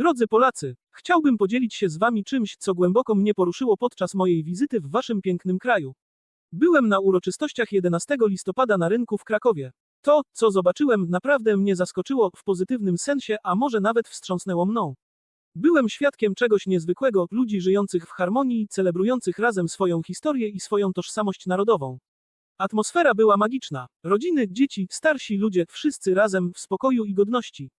Drodzy Polacy, chciałbym podzielić się z wami czymś, co głęboko mnie poruszyło podczas mojej wizyty w waszym pięknym kraju. Byłem na uroczystościach 11 listopada na rynku w Krakowie. To, co zobaczyłem, naprawdę mnie zaskoczyło w pozytywnym sensie, a może nawet wstrząsnęło mną. Byłem świadkiem czegoś niezwykłego, ludzi żyjących w harmonii, celebrujących razem swoją historię i swoją tożsamość narodową. Atmosfera była magiczna. Rodziny, dzieci, starsi ludzie, wszyscy razem, w spokoju i godności.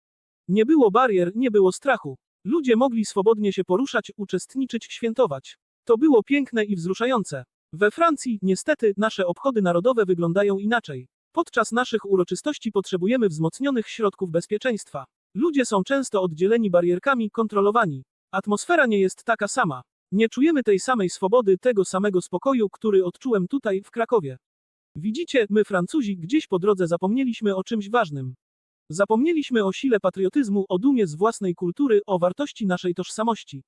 Nie było barier, nie było strachu. Ludzie mogli swobodnie się poruszać, uczestniczyć, świętować. To było piękne i wzruszające. We Francji, niestety, nasze obchody narodowe wyglądają inaczej. Podczas naszych uroczystości potrzebujemy wzmocnionych środków bezpieczeństwa. Ludzie są często oddzieleni barierkami, kontrolowani. Atmosfera nie jest taka sama. Nie czujemy tej samej swobody, tego samego spokoju, który odczułem tutaj, w Krakowie. Widzicie, my Francuzi gdzieś po drodze zapomnieliśmy o czymś ważnym. Zapomnieliśmy o sile patriotyzmu, o dumie z własnej kultury, o wartości naszej tożsamości.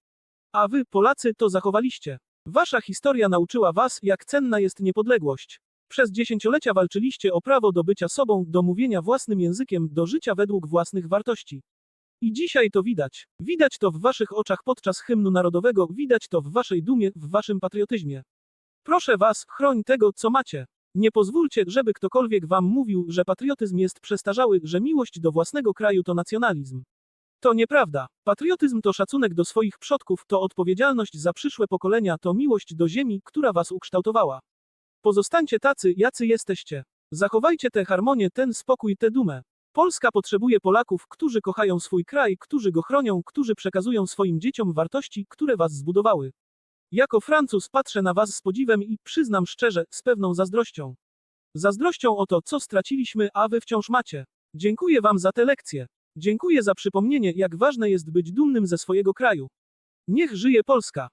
A wy, Polacy, to zachowaliście. Wasza historia nauczyła was, jak cenna jest niepodległość. Przez dziesięciolecia walczyliście o prawo do bycia sobą, do mówienia własnym językiem, do życia według własnych wartości. I dzisiaj to widać. Widać to w waszych oczach podczas hymnu narodowego, widać to w waszej dumie, w waszym patriotyzmie. Proszę was, chroń tego, co macie. Nie pozwólcie, żeby ktokolwiek wam mówił, że patriotyzm jest przestarzały, że miłość do własnego kraju to nacjonalizm. To nieprawda. Patriotyzm to szacunek do swoich przodków, to odpowiedzialność za przyszłe pokolenia, to miłość do ziemi, która was ukształtowała. Pozostańcie tacy, jacy jesteście. Zachowajcie tę harmonię, ten spokój, tę dumę. Polska potrzebuje Polaków, którzy kochają swój kraj, którzy go chronią, którzy przekazują swoim dzieciom wartości, które was zbudowały. Jako Francuz patrzę na was z podziwem i, przyznam szczerze, z pewną zazdrością. Zazdrością o to, co straciliśmy, a wy wciąż macie. Dziękuję wam za tę lekcję. Dziękuję za przypomnienie, jak ważne jest być dumnym ze swojego kraju. Niech żyje Polska!